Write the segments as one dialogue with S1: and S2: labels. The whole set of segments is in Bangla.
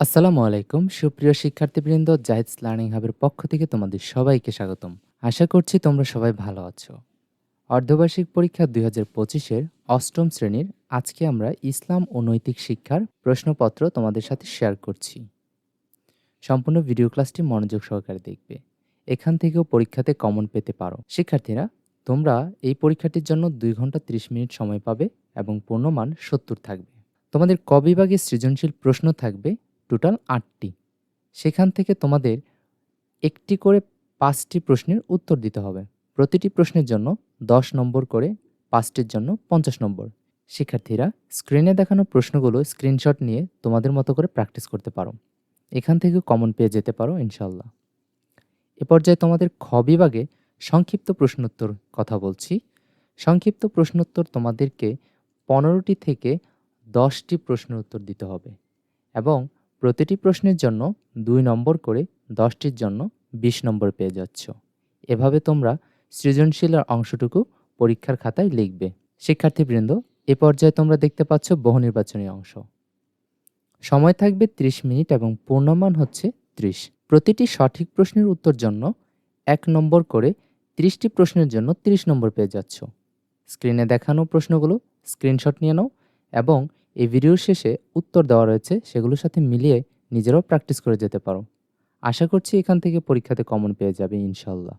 S1: আসসালামু আলাইকুম, সুপ্রিয় শিক্ষার্থীবৃন্দ জাহিদস লার্নিং হাবের পক্ষ থেকে তোমাদের সবাইকে স্বাগতম। আশা করছি তোমরা সবাই ভালো আছো। অর্ধবার্ষিক পরীক্ষা দুই হাজার পঁচিশের অষ্টম শ্রেণির আজকে আমরা ইসলাম ও নৈতিক শিক্ষার প্রশ্নপত্র তোমাদের সাথে শেয়ার করছি। সম্পূর্ণ ভিডিও ক্লাসটি মনোযোগ সহকারে দেখবে। এখান থেকেও পরীক্ষাতে কমন পেতে পারো। শিক্ষার্থীরা, তোমরা এই পরীক্ষাটির জন্য দুই ঘণ্টা ত্রিশ মিনিট সময় পাবে এবং পূর্ণমান সত্তর থাকবে। তোমাদের ক বিভাগে সৃজনশীল প্রশ্ন থাকবে টোটাল আটটি। সেখান থেকে তোমাদের একটি করে পাঁচটি প্রশ্নের উত্তর দিতে হবে। প্রতিটি প্রশ্নের জন্য দশ নম্বর করে পাঁচটির জন্য পঞ্চাশ নম্বর। শিক্ষার্থীরা স্ক্রিনে দেখানো প্রশ্নগুলো স্ক্রিনশট নিয়ে তোমাদের মতো করে প্র্যাকটিস করতে পারো। এখান থেকে কমন পেয়ে যেতে পারো ইনশাল্লাহ এ পর্যায়ে তোমাদের খ বিভাগে সংক্ষিপ্ত প্রশ্নোত্তর কথা বলছি। সংক্ষিপ্ত প্রশ্নোত্তর তোমাদেরকে পনেরোটি থেকে দশটি প্রশ্নের উত্তর দিতে হবে এবং প্রতিটি প্রশ্নের জন্য দুই নম্বর করে দশটির জন্য বিশ নম্বর পেয়ে যাচ্ছ। এভাবে তোমরা সৃজনশীলের অংশটুকু পরীক্ষার খাতায় লিখবে। শিক্ষার্থীবৃন্দ, এ পর্যায়ে তোমরা দেখতে পাচ্ছ বহু নির্বাচনী অংশ। সময় থাকবে ৩০ মিনিট এবং পূর্ণমান হচ্ছে ৩০ প্রতিটি সঠিক প্রশ্নের উত্তর জন্য এক নম্বর করে ৩০টি প্রশ্নের জন্য ৩০ নম্বর পেয়ে যাচ্ছ। স্ক্রিনে দেখানো প্রশ্নগুলো স্ক্রিনশট নিয়ে নাও এবং এই ভিডিওর শেষে উত্তর দেওয়া রয়েছে, সেগুলোর সাথে মিলিয়ে নিজেরাও প্র্যাকটিস করে যেতে পারো। আশা করছি এখান থেকে পরীক্ষাতে কমন পেয়ে যাবে ইনশাল্লাহ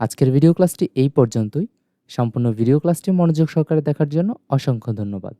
S1: আজকের ভিডিও ক্লাসটি এই পর্যন্তই। সম্পূর্ণ ভিডিও ক্লাসটি মনোযোগ সহকারে দেখার জন্য অসংখ্য ধন্যবাদ।